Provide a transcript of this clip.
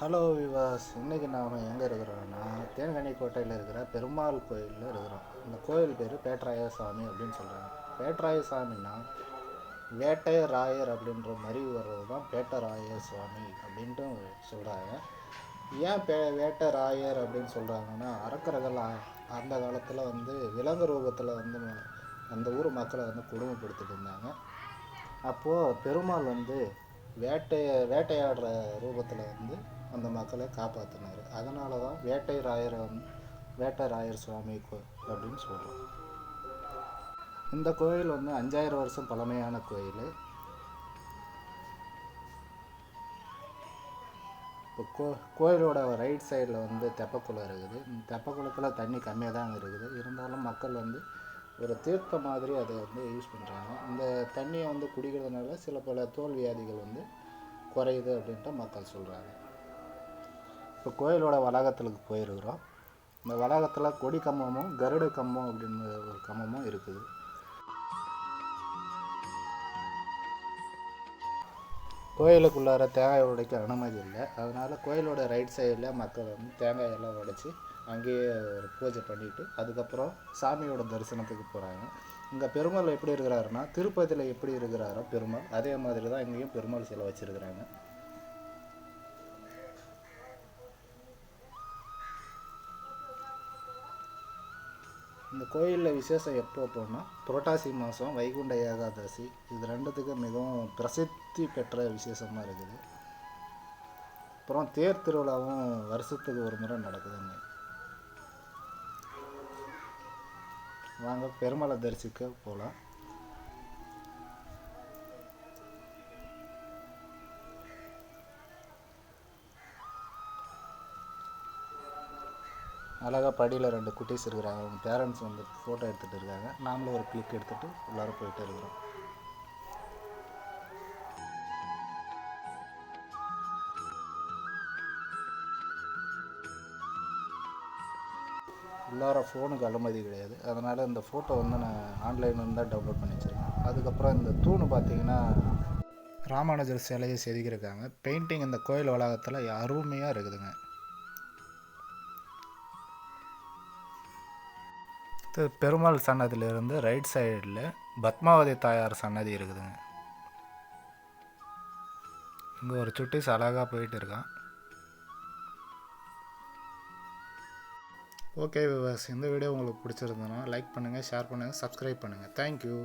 Hello விவாஸ் இன்றைக்கி நாம் எங்கே இருக்கிறோன்னா தேன்கனி கோட்டையில் இருக்கிற பெருமாள் கோயிலில் இருக்கிறோம். இந்த கோயில் பேர் பேட்ராய சாமி அப்படின்னு சொல்கிறாங்க பேட்ராய சாமின்னா வேட்டை ராயர் அப்படின்ற மாதிரி வர்றது தான் பேட்டராய சுவாமி அப்படின்ட்டு சொல்கிறாங்க ஏன் பே வேட்டை ராயர் அப்படின்னு சொல்கிறாங்கன்னா அரக்கர்கள் அந்த காலத்தில் வந்து விலங்கு ரூபத்தில் வந்து அந்த ஊர் மக்களை வந்து கொடுமைப்படுத்திட்டு இருந்தாங்க. அப்போது பெருமாள் வந்து வேட்டைய வேட்டையாடுற ரூபத்தில் வந்து அந்த மக்களை காப்பாற்றினார் அதனால தான் வேட்டை ராயரை வேட்டை ராயர் சுவாமி கோ அப்படின்னு சொல்கிறோம் இந்த கோயில் வந்து அஞ்சாயிரம் வருஷம் பழமையான கோயில். இப்போ கோ கோயிலோட ரைட் சைடில் வந்து தெப்பக்குளம் இருக்குது. இந்த தெப்பக்குளத்தில் தண்ணி கம்மியாக தான் இருக்குது. இருந்தாலும் மக்கள் வந்து ஒரு தீர்த்த மாதிரி அதை வந்து யூஸ் பண்ணுறாங்க இந்த தண்ணியை வந்து குடிக்கிறதுனால சில பல தோல் வியாதிகள் வந்து குறையுது அப்படின்ட்டு மக்கள் சொல்கிறாங்க இப்போ கோயிலோட வளாகத்துக்கு போயிருக்கிறோம். இந்த வளாகத்தில் கொடி கம்பமும் கருட கம்பம் அப்படின்ற ஒரு கம்பமும் இருக்குது. கோயிலுக்குள்ளார தேங்காய் உடைக்க அனுமதி இல்லை. அதனால் கோயிலோட ரைட் சைடில் மக்கள் வந்து தேங்காய் எல்லாம் உடைச்சி அங்கேயே ஒரு பூஜை பண்ணிவிட்டு அதுக்கப்புறம் சாமியோட தரிசனத்துக்கு போகிறாங்க இங்கே பெருமாள் எப்படி இருக்கிறாருன்னா திருப்பதியில் எப்படி இருக்கிறாரோ பெருமாள் அதே மாதிரி தான் இங்கேயும் பெருமாள் சிலை வச்சுருக்கிறாங்க. இந்த கோயிலில் விசேஷம் எப்போ போனால் புரட்டாசி மாதம் வைகுண்ட ஏகாதசி இது ரெண்டுத்துக்கும் மிகவும் பிரசித்தி பெற்ற விசேஷமாக இருக்குது. அப்புறம் தேர் திருவிழாவும் வருஷத்துக்கு ஒரு முறை நடக்குதுங்க. வாங்க பெருமாளை தரிசிக்க போகலாம் அழகாக படியில் ரெண்டு குட்டீஸ் இருக்கிறாங்க. அவங்க பேரண்ட்ஸ் வந்து ஃபோட்டோ எடுத்துகிட்டு இருக்காங்க. நாமளும் ஒரு கிளிக் எடுத்துகிட்டு உள்ளார போயிட்டு இருக்கிறோம். உள்ளார ஃபோனுக்கு அனுமதி கிடையாது. அதனால் இந்த ஃபோட்டோ வந்து நான் ஆன்லைனில் தான் டவுன்லோட் பண்ணி வச்சுருக்கேன். அதுக்கப்புறம் இந்த தூண் பார்த்திங்கன்னா ராமானுஜர் சிலையை செதுக்கியிருக்காங்க. பெயிண்டிங் இந்த கோயில் வளாகத்தில் அருமையாக இருக்குதுங்க. பெருமாள் சன்னதியிலிருந்து ரைட் சைடில் பத்மாவதி தாயார் சன்னதி இருக்குதுங்க. இங்கே ஒரு சுட்டிஸ் அழகாக போயிட்டு இருக்கான். ஓகே விவாஸ் இந்த வீடியோ உங்களுக்கு பிடிச்சிருந்தனா லைக் பண்ணுங்கள் ஷேர் பண்ணுங்கள் சப்ஸ்கிரைப் பண்ணுங்கள் தேங்க்யூ